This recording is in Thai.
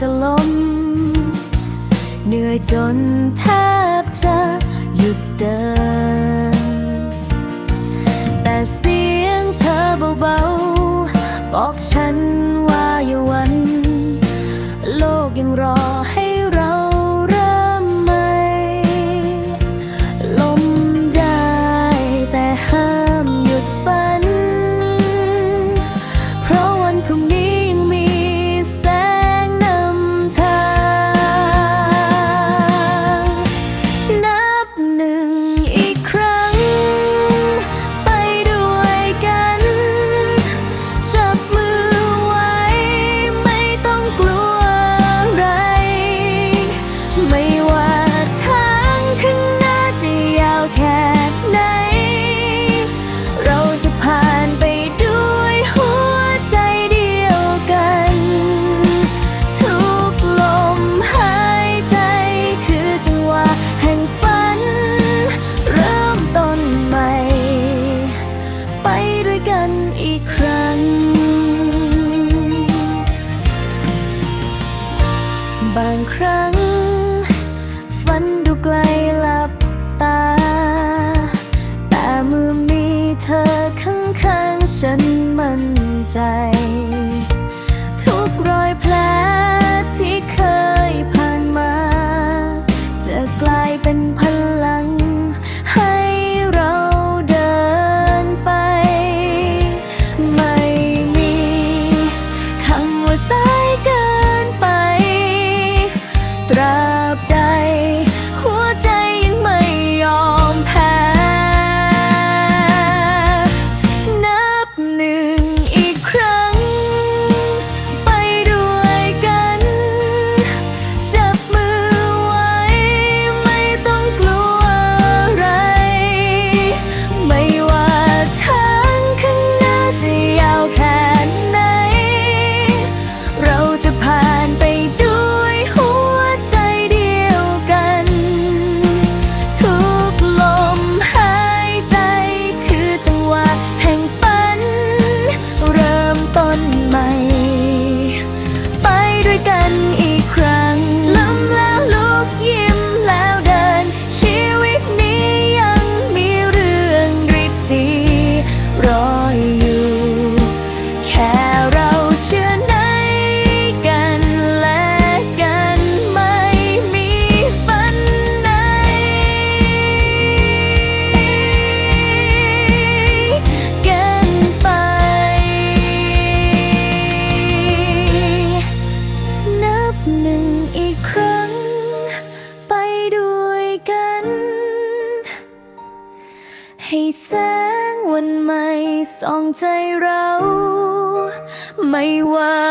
จะล้ม เหนื่อยจนแทบจะหยุดเดิน บางครั้ง ฝันดูไกลหลับตา แต่เมื่อมีเธอข้างๆ ฉันมั่นใจ กัน ให้แสงวันใหม่ส่องใจเรา ไม่ว่า